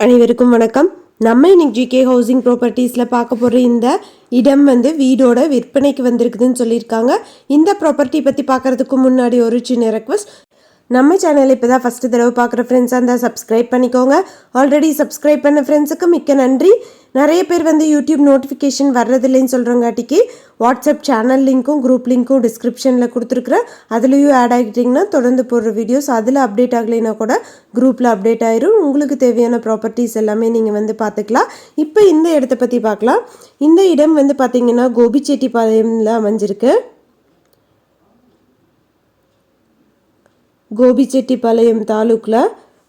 அனைவருக்கும் வணக்கம். நம்ம இன்னைக்கு ஜிகே ஹவுசிங் ப்ராப்பர்ட்டிஸில் பார்க்க போகிற இந்த இடம் வந்து வீடோட விற்பனைக்கு வந்திருக்குதுன்னு சொல்லியிருக்காங்க. இந்த ப்ராப்பர்ட்டி பற்றி பார்க்குறதுக்கு முன்னாடி ஒரு சின்ன ரெக்வஸ்ட் நம்ம சேனல் இப்போ தான் ஃபஸ்ட்டு தடவை பார்க்குற ஃப்ரெண்ட்ஸாக இருந்தால் சப்ஸ்கிரைப் பண்ணிக்கோங்க. ஆல்ரெடி சப்ஸ்கிரைப் பண்ண ஃப்ரெண்ட்ஸுக்கு மிக்க நன்றி. நிறைய பேர் வந்து யூடியூப் நோட்டிஃபிகேஷன் வர்றதில்லைன்னு சொல்கிறங்காட்டிக்கு வாட்ஸ்அப் சேனல் லிங்க்கும் குரூப் லிங்க்கும் டிஸ்கிரிப்ஷனில் கொடுத்துருக்குறேன். அதுலேயும் ஆட் ஆகிட்டிங்கன்னா தொடர்ந்து போடுற வீடியோஸ் அதில் அப்டேட் ஆகலைன்னா கூட குரூப்பில் அப்டேட் ஆயிரும். உங்களுக்கு தேவையான ப்ராப்பர்ட்டிஸ் எல்லாமே நீங்கள் வந்து பார்த்துக்கலாம். இப்போ இந்த இடத்த பற்றி பார்க்கலாம். இந்த இடம் வந்து பார்த்தீங்கன்னா கோபிச்செட்டிப்பாளையம்ல அமைஞ்சிருக்கு. கோபிச்செட்டிப்பாளையம் தாலுக்கில்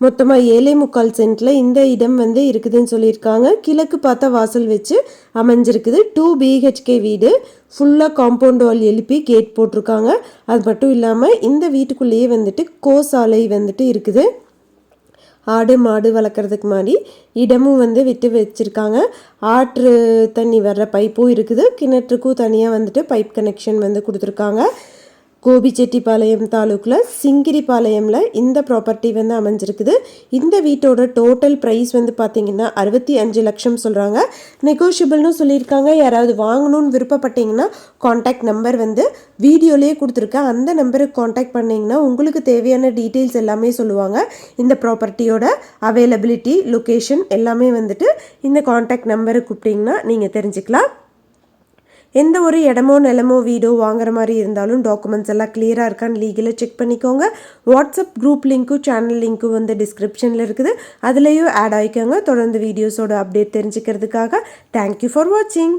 மொத்தமாக ஏழை முக்கால் சென்ட்டில் இந்த இடம் வந்து இருக்குதுன்னு சொல்லியிருக்காங்க. கிழக்கு பார்த்தா வாசல் வச்சு அமைஞ்சிருக்குது. டூ பிஹெச்கே வீடு. ஃபுல்லாக காம்பவுண்ட் வால் எழுப்பி கேட் போட்டிருக்காங்க. அது மட்டும் இல்லாமல் இந்த வீட்டுக்குள்ளேயே வந்துட்டு கோசாலை வந்துட்டு இருக்குது. ஆடு மாடு வளர்க்குறதுக்கு மாதிரி இடமும் வந்து விட்டு வச்சுருக்காங்க. ஆற்று தண்ணி வர்ற பைப்பும் இருக்குது. கிணற்றுக்கும் தனியாக வந்துட்டு பைப் கனெக்ஷன் வந்து கொடுத்துருக்காங்க. கோபிச்செட்டிப்பாளையம் தாலுக்கில் சிங்கிரிபாளையமில் இந்த ப்ராப்பர்ட்டி வந்து அமைஞ்சிருக்குது. இந்த வீட்டோட டோட்டல் ப்ரைஸ் வந்து பார்த்தீங்கன்னா அறுபத்தி அஞ்சு லட்சம் சொல்கிறாங்க நெகோஷியபிள்னு சொல்லியிருக்காங்க. யாராவது வாங்கணும்னு விருப்பப்பட்டீங்கன்னா காண்டாக்ட் நம்பர் வந்து வீடியோலேயே கொடுத்துருக்கேன். அந்த நம்பருக்கு காண்டாக்ட் பண்ணிங்கன்னா உங்களுக்கு தேவையான டீட்டெயில்ஸ் எல்லாமே சொல்லுவாங்க. இந்த ப்ராப்பர்ட்டியோட அவைலபிலிட்டி லொக்கேஷன் எல்லாமே வந்துட்டு இந்த காண்டாக்ட் நம்பருக்கு கூப்பிட்டிங்கன்னா நீங்கள் தெரிஞ்சுக்கலாம். எந்த ஒரு இடமோ நிலமோ வீடோ வாங்குற மாதிரி இருந்தாலும் டாக்குமெண்ட்ஸ் எல்லாம் கிளியராக இருக்கான்னு லீகலாக செக் பண்ணிக்கோங்க. வாட்ஸ்அப் குரூப் லிங்க்கும் சேனல் லிங்க்கும் வந்து டிஸ்கிரிப்ஷனில் இருக்குது. அதுலேயும் ஆட் ஆகிக்கோங்க தொடர்ந்து வீடியோஸோட அப்டேட் தெரிஞ்சுக்கிறதுக்காக. தேங்க்யூ ஃபார் வாட்சிங்